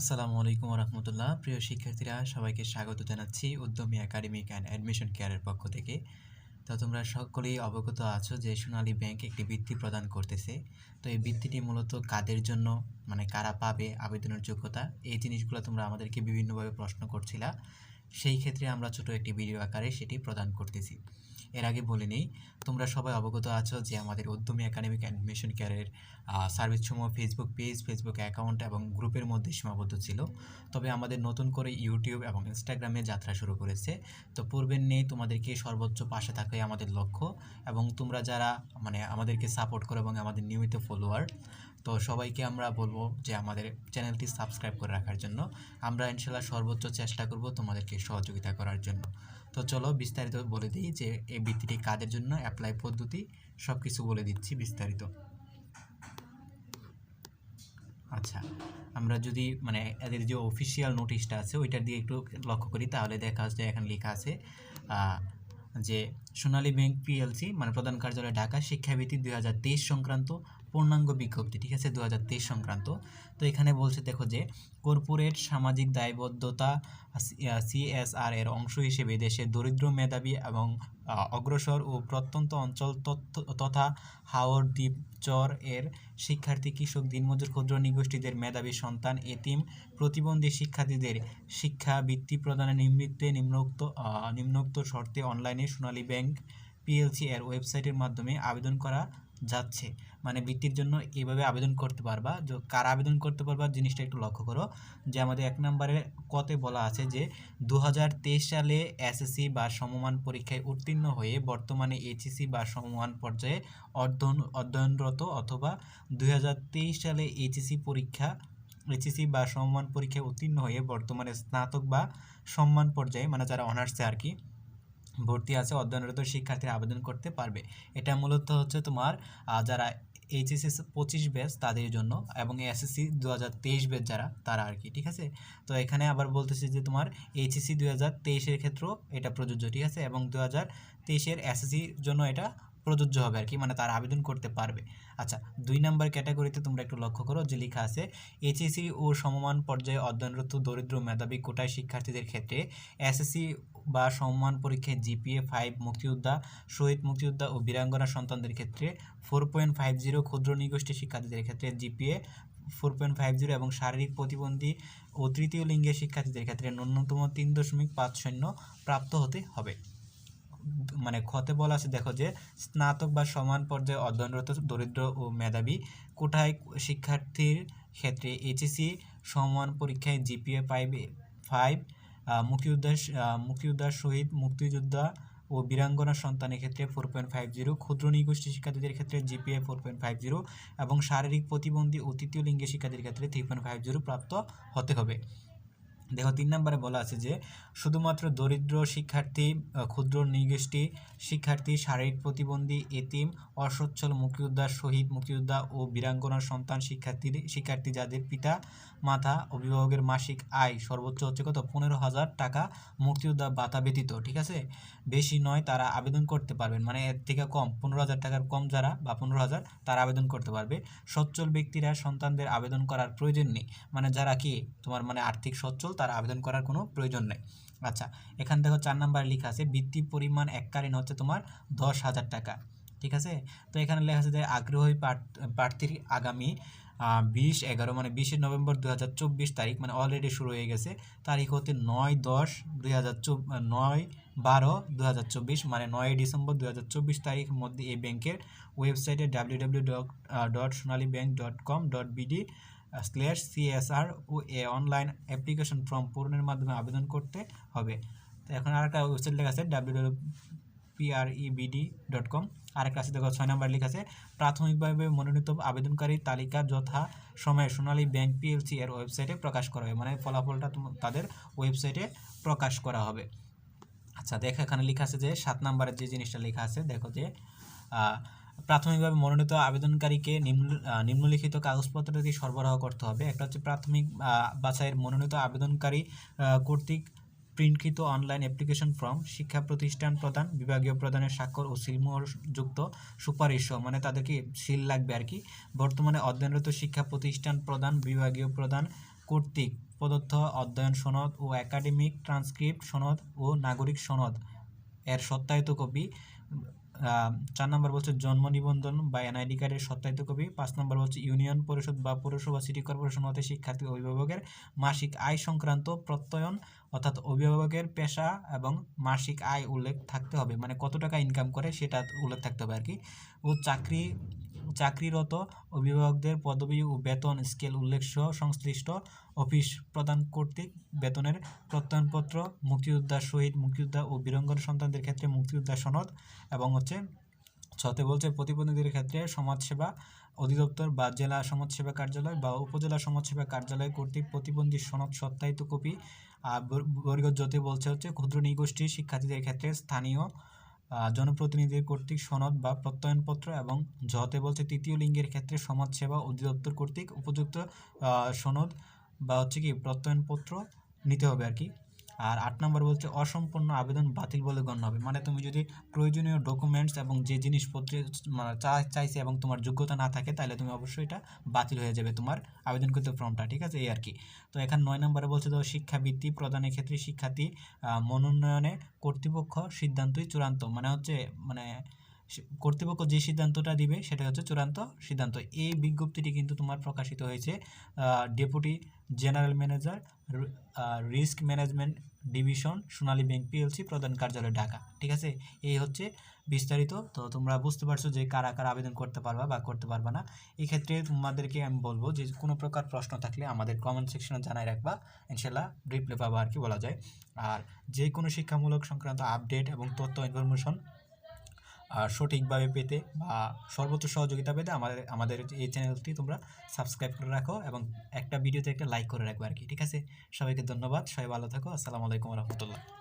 আসসালামু আলাইকুম রহমতুল্লাহ প্রিয় শিক্ষার্থীরা, সবাইকে স্বাগত জানাচ্ছি উদ্যমী একাডেমিক অ্যান্ড অ্যাডমিশন কেয়ারের পক্ষ থেকে। তো তোমরা সকলেই অবগত আছো যে সোনালী ব্যাংক একটি বৃত্তি প্রদান করতেছে। তো এই বৃত্তিটি মূলত কাদের জন্য মানে কারা পাবে, আবেদনের যোগ্যতা, এই জিনিসগুলো তোমরা আমাদেরকে বিভিন্নভাবে প্রশ্ন করছিলা। সেই ক্ষেত্রে আমরা ছোট একটি ভিডিও আকারে সেটি প্রদান করতেছি। এর আগে বলে নিই। তোমরা সবাই অবগত আছো যে আমাদের উদ্যমী একাডেমিক অ্যাডমিশন কেয়ারের সার্ভিসসমূহ ফেসবুক পেজ ফেসবুক অ্যাকাউন্ট এবং গ্রুপের মধ্যে সীমাবদ্ধ ছিল। তবে আমাদের নতুন করে ইউটিউব এবং ইনস্টাগ্রামে যাত্রা শুরু করেছে। তো পূর্বের নেই, তোমাদেরকে সর্বোচ্চ পাশে থাকাই আমাদের লক্ষ্য এবং তোমরা যারা মানে আমাদেরকে সাপোর্ট করো এবং আমাদের নিয়মিত ফলোয়ার তো সবাইকে আমরা বলব যে আমাদের চ্যানেলটি সাবস্ক্রাইব করে রাখার জন্য। আমরা ইনশাল্লাহ সর্বোচ্চ চেষ্টা করব তোমাদেরকে সহযোগিতা করার জন্য। তো চলো বিস্তারিত বলে দিই যে এই বৃত্তিটি কাদের জন্য, অ্যাপ্লাই পদ্ধতি সব কিছু বলে দিচ্ছি বিস্তারিত। আচ্ছা আমরা যদি মানে এদের যে অফিসিয়াল নোটিশটা আছে ওইটার দিয়ে একটু লক্ষ্য করি, তাহলে দেখা যায় এখানে লেখা আছে যে সোনালী ব্যাংক পিএলসি মানে প্রধান কার্যালয় ঢাকা, শিক্ষাবৃত্তি দুই হাজার তেইশ সংক্রান্ত পূর্ণাঙ্গ বিজ্ঞপ্তি, ঠিক আছে? দু হাজার তেইশ সংক্রান্ত। তো এখানে বলছে, দেখো যে কর্পোরেট সামাজিক দায়বদ্ধতা সিএসআর এর অংশ হিসেবে দেশের দরিদ্র মেধাবী এবং অগ্রসর ও প্রত্যন্ত অঞ্চল তথা হাওর দ্বীপ চর এর শিক্ষার্থী, কৃষক, দিনমজুর, ক্ষুদ্র নিগোষ্ঠীদের মেধাবী সন্তান, এতিম, প্রতিবন্ধী শিক্ষার্থীদের শিক্ষা বৃত্তি প্রদানের নিমিত্তে নিম্নোক্ত নিম্নোক্ত শর্তে অনলাইনে সোনালী ব্যাংক পিএলসি এর ওয়েবসাইটের মাধ্যমে আবেদন করা যাচ্ছে। মানে বৃত্তির জন্য এভাবে আবেদন করতে পারবা, যে, কারা আবেদন করতে পারবা জিনিসটা একটু লক্ষ্য করো। যে আমাদের এক নম্বরে কতে বলা আছে যে দু হাজার তেইশ সালে এসএসসি বা সমমান পরীক্ষায় উত্তীর্ণ হয়ে বর্তমানে এইচএসসি বা সমমান পর্যায়ে অধ্যয়ন, অধ্যয়নরত অথবা দু হাজার তেইশ সালে এইচএসসি পরীক্ষা এইচএসসি বা সমমান পরীক্ষায় উত্তীর্ণ হয়ে বর্তমানে স্নাতক বা সম্মান পর্যায়ে মানে যারা অনার্সে আর কি ভর্তি আছে, অধ্যয়নরত শিক্ষার্থীরা আবেদন করতে পারবে। এটা মূলত হচ্ছে তোমার যারা এইচএসএস পঁচিশ ব্যাচ তাদের জন্য এবং এসএসসি দু হাজার তেইশ ব্যাচ যারা, তারা আর কি ঠিক আছে? তো এখানে আবার বলতেছি যে তোমার এইচএসসি দু হাজার তেইশের ক্ষেত্রেও এটা প্রযোজ্য, ঠিক আছে? এবং দু হাজার তেইশের এসএসসির জন্য এটা প্রযোজ্য হবে আর কি মানে তারা আবেদন করতে পারবে। আচ্ছা দুই নাম্বার ক্যাটাগরিতে তোমরা একটু লক্ষ্য করো, যে লেখা আছে এইচএসসি ও সমমান পর্যায়ে অধ্যয়নরত দরিদ্র মেধাবী কোটায় শিক্ষার্থীদের ক্ষেত্রে এসএসসি বা সম্মান পরীক্ষায় জিপিএ ফাইভ মুক্তিযোদ্ধা, শহীদ মুক্তিযোদ্ধা ও বীরাঙ্গনা সন্তানদের ক্ষেত্রে ফোর পয়েন্ট ফাইভ জিরো ক্ষুদ্র নিগোষ্ঠী শিক্ষার্থীদের ক্ষেত্রে GPA four point five zero এবং শারীরিক প্রতিবন্ধী ও তৃতীয় লিঙ্গের শিক্ষার্থীদের ক্ষেত্রে ন্যূনতম তিন দশমিক পাঁচ শূন্য প্রাপ্ত হতে হবে। মানে ক্ষতে বলা আছে দেখো যে স্নাতক বা সমান পর্যায়ে অধ্যয়নরত দরিদ্র ও মেধাবী কোঠায় শিক্ষার্থীর ক্ষেত্রে এইচএসসি সমান পরীক্ষায় জিপিএ ফাইভ ফাইভ মুক্তিযোদ্ধার আহ, মুক্তিযোদ্ধার শহীদ মুক্তিযোদ্ধা ও বীরাঙ্গনা সন্তানের ক্ষেত্রে ফোর পয়েন্ট ফাইভ জিরো ক্ষুদ্র নিগোষ্ঠী শিক্ষার্থীদের ক্ষেত্রে GPA four point five zero এবং শারীরিক প্রতিবন্ধী ও তৃতীয় লিঙ্গের শিক্ষার্থীদের ক্ষেত্রে থ্রি পয়েন্ট ফাইভ জিরো প্রাপ্ত হতে হবে। দেখো তিন নম্বরে বলা আছে যে, শুধুমাত্র দরিদ্র শিক্ষার্থী ক্ষুদ্র নিগোষ্ঠী শিক্ষার্থী, শারীরিক প্রতিবন্ধী, এতিম, অসচ্ছল মুক্তিযোদ্ধা, শহীদ মুক্তিযোদ্ধা ও বীরাঙ্গনার সন্তান শিক্ষার্থী শিক্ষার্থী যাদের পিতা, মাতা, অভিভাবকের মাসিক আয় সর্বোচ্চ হচ্ছে কত? পনেরো হাজার টাকা মুক্তিযোদ্ধা ভাতা ব্যতীত, ঠিক আছে? বেশি নয়, তারা আবেদন করতে পারবেন। মানে এর থেকে কম, পনেরো হাজার টাকার কম যারা বা পনেরো হাজার, তারা আবেদন করতে পারবে। সচ্ছল ব্যক্তিরা সন্তানদের আবেদন করার প্রয়োজন নেই। মানে যারা কি? তোমার মানে আর্থিক সচ্ছল তারা আবেদন করার কোনো প্রয়োজন নেই। আচ্ছা এখান দেখো চার নাম্বার লেখা আছে, বৃত্তি পরিমাণ এককালীন হচ্ছে তোমার দশ হাজার টাকা। ঠিক আছে? তো এখানে লেখা আছে যে, আগ্রহী প্রার্থ- প্রার্থীর আগামী বিশ এগারো মানে বিশে নভেম্বর দু হাজার চব্বিশ তারিখ মানে অলরেডি শুরু হয়ে গেছে। তারিখ হতে নয় দশ দুই নয় বারো দু মানে নয় ডিসেম্বর দু তারিখের মধ্যে এই ব্যাংকের ওয়েবসাইটে W dot Sonali bank dot com dot BD slash CSR ও এ অনলাইন অ্যাপ্লিকেশন ফর্ম পূরণের মাধ্যমে আবেদন করতে হবে। তো এখন আর একটা ওয়েবসাইট লেখা আছে W W P R E B D dot com আরেকটা আছে, দেখো ছয় নম্বর লেখা আছে, প্রাথমিকভাবে মনোনীত আবেদনকারীর তালিকা যথা সময়ে সোনালী ব্যাংক পিএলসি এর ওয়েবসাইটে প্রকাশ করা হবে। মানে ফলাফলটা তাদের ওয়েবসাইটে প্রকাশ করা হবে। আচ্ছা দেখো এখানে লেখা আছে যে, সাত নম্বরের যে জিনিসটা লেখা আছে, দেখো যে প্রাথমিকভাবে মনোনীত আবেদনকারীকে নিম্ন নিম্নলিখিত কাগজপত্রটি সরবরাহ করতে হবে। একটা হচ্ছে প্রাথমিক বাছাইয়ের মনোনীত আবেদনকারী কর্তৃক প্রিন্টকৃত অনলাইন অ্যাপ্লিকেশন ফর্ম শিক্ষা প্রতিষ্ঠান প্রদান বিভাগীয় প্রদানের স্বাক্ষর ও সিলমোহরযুক্ত সুপারিশ সহ, মানে তাদেরকে সিল লাগবে আর কি। বর্তমানে অধ্যয়নরত শিক্ষা প্রতিষ্ঠান প্রদান বিভাগীয় প্রদান কর্তৃক প্রদত্ত অধ্যয়ন সনদ ও একাডেমিক ট্রান্সক্রিপ্ট সনদ ও নাগরিক সনদ। এর সত্যায়িত কপি চার নম্বর বলছে জন্ম নিবন্ধন বা এনআইডি কার্ডের সত্যায়িত কপি। পাঁচ নম্বর বলছে ইউনিয়ন পরিষদ বা পৌরসভা, সিটি কর্পোরেশন হতে শিক্ষার্থী অভিভাবকের মাসিক আয় সংক্রান্ত প্রত্যয়ন অর্থাৎ অভিভাবকের পেশা এবং মাসিক আয় উল্লেখ থাকতে হবে। মানে কত টাকা ইনকাম করে সেটা উল্লেখ থাকতে হবে আর কি। ও চাকরি চাকরিরত অভিভাবকদের পদবি ও বেতন স্কেল উল্লেখ সহ সংশ্লিষ্ট অফিস প্রদান কর্তৃক বেতনের প্রত্যয়নপত্র মুক্তিযোদ্ধা শহীদ মুক্তিযোদ্ধা ও বীরঙ্গন সন্তানদের ক্ষেত্রে মুক্তিযোদ্ধা সনদ এবং হচ্ছে ছতে বলছে প্রতিবন্ধীদের ক্ষেত্রে সমাজসেবা অধিদপ্তর বা জেলা সমাজসেবা কার্যালয় বা উপজেলা সমাজসেবা কার্যালয় কর্তৃক প্রতিবন্ধী সনদ সত্যায়িত কপি, আর বর- বর্গ জতে বলছে হচ্ছে ক্ষুদ্র নিগোষ্ঠীর শিক্ষার্থীদের ক্ষেত্রে স্থানীয় আহ, জনপ্রতিনিধির কর্তৃক সনদ বা প্রত্যয়নপত্র এবং যতে বলছে তৃতীয় লিঙ্গের ক্ষেত্রে সমাজসেবা অধিদপ্তর কর্তৃক উপযুক্ত সনদ বা হচ্ছে কি প্রত্যয়নপত্র নিতে হবে আর কি। আর আট নম্বর বলছে, অসম্পূর্ণ আবেদন বাতিল বলে গণ্য হবে। মানে তুমি যদি প্রয়োজনীয় ডকুমেন্টস এবং যে জিনিসপত্র মানে চাইছে এবং তোমার যোগ্যতা না থাকে তাহলে তুমি অবশ্যই এটা বাতিল হয়ে যাবে তোমার আবেদনকৃত ফর্মটা, ঠিক আছে? এই আর কি। তো এখানে নয় নম্বরে বলছে তো, শিক্ষাবৃত্তি প্রদানের ক্ষেত্রে শিক্ষার্থী মনোনয়নে কর্তৃপক্ষ সিদ্ধান্তই চূড়ান্ত। মানে হচ্ছে মানে কর্তৃপক্ষ যে সিদ্ধান্তটা দিবে সেটা হচ্ছে চূড়ান্ত সিদ্ধান্ত। এই বিজ্ঞপ্তিটি কিন্তু তোমার প্রকাশিত হয়েছে deputy general manager risk management division Sonali bank PLC প্রধান কার্যালয় ঢাকা। ঠিক আছে? এই হচ্ছে বিস্তারিত। তো তোমরা বুঝতে পারছ যে কারা কারা আবেদন করতে পারবা বা করতে পারবা না। এই ক্ষেত্রে তোমাদেরকে আমি বলব যে কোনো প্রকার প্রশ্ন থাকলে আমাদের কমেন্ট সেকশনে জানাই রাখবা। ইনশাল্লাহ রিপ্লাই পাবা আর কি বলা যায়। আর যে কোনো শিক্ষামূলক সংক্রান্ত আপডেট এবং তথ্য ইনফরমেশন সঠিকভাবে পেতে বা সর্বোচ্চ সহযোগিতা পেতে আমাদের আমাদের এই চ্যানেলটি তোমরা সাবস্ক্রাইব করে রাখো এবং একটা ভিডিওতে একটা লাইক করে রাখো আর কি। ঠিক আছে? সবাইকে ধন্যবাদ। সবাই ভালো থাকো। আসসালামু আলাইকুম রহমতুল্লাহ।